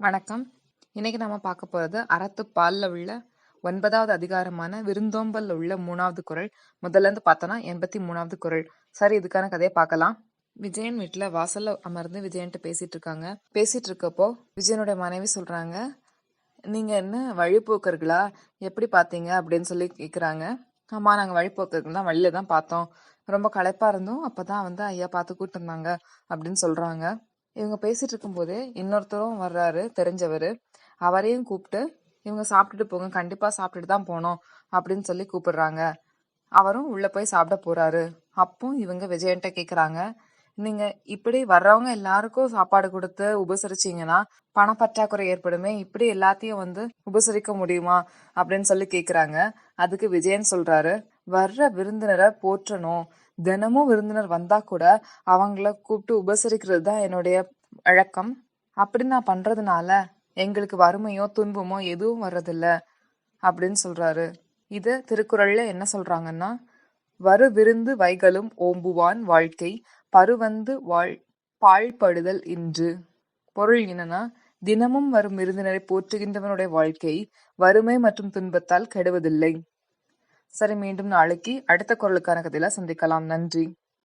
வணக்கம். இன்னைக்கு நம்ம பார்க்க போறது அறத்துப்பால்ல உள்ள ஒன்பதாவது அதிகாரமான விருந்தோம்பல்ல உள்ள மூணாவது குறள் முதல்ல இருந்து பார்த்தோம்னா எண்பத்தி மூணாவது குறள் சரி இதுக்கான கதையை பார்க்கலாம். விஜயன் வீட்டுல வாசல்ல அமர்ந்து விஜயன்ட்ட பேசிட்டு இருக்காங்க. பேசிட்டு இருக்கப்போ விஜயனுடைய மனைவி சொல்றாங்க நீங்க என்ன வழிபோக்கர்களா எப்படி பார்த்தீங்க? அப்படின்னு சொல்லி கேக்குறாங்க. ஆமா நாங்க வழிபோக்கர்கள் தான் வழியில தான் பார்த்தோம். ரொம்ப களைப்பா இருந்தோம். அப்பதான் வந்து ஐயா பார்த்து கூட்டிருந்தாங்க அப்படின்னு சொல்றாங்க. இவங்க பேசிட்டு இருக்கும்போதே இன்னொருத்தரும் வர்றாரு தெரிஞ்சவர். அவரையும் கூப்பிட்டு இவங்க சாப்பிட்டுட்டு போங்க கண்டிப்பா சாப்பிட்டுட்டு தான் போனோம் அப்படின்னு சொல்லி கூப்பிடுறாங்க. அவரும் உள்ள போய் சாப்பிட போறாரு. அப்போ இவங்க விஜயன்ட்ட கேக்குறாங்க நீங்க இப்படி வர்றவங்க எல்லாருக்கும் சாப்பாடு கொடுத்து உபசரிச்சீங்கன்னா பணப்பற்றாக்குறை ஏற்படுமே இப்படி எல்லாத்தையும் வந்து உபசரிக்க முடியுமா? அப்படின்னு சொல்லி கேக்குறாங்க. அதுக்கு விஜயன் சொல்றாரு வர்ற விருந்தினரை போற்றணும். தினமும் விருந்தினர் வந்தா கூட அவங்கள கூப்பிட்டு உபசரிக்கிறது தான் என்னுடைய வழக்கம் அப்படி நான் பண்றதுனால எங்களுக்கு வறுமையோ துன்பமோ எதுவும் வர்றதில்ல அப்படின்னு சொல்றாரு. இது திருக்குறள்ல என்ன சொல்றாங்கன்னா வரு விருந்து வைகளும் ஓம்புவான் வாழ்க்கை பருவந்து வாழ் பாழ்படுதல் இன்று. பொருள் என்னன்னா தினமும் வரும் விருந்தினரை போற்றுகின்றவனுடைய வாழ்க்கை வறுமை மற்றும் துன்பத்தால் கெடுவதில்லை. சரி மீண்டும் நாளைக்கு அடுத்த குரலுக்கான கதையில சந்திக்கலாம். நன்றி.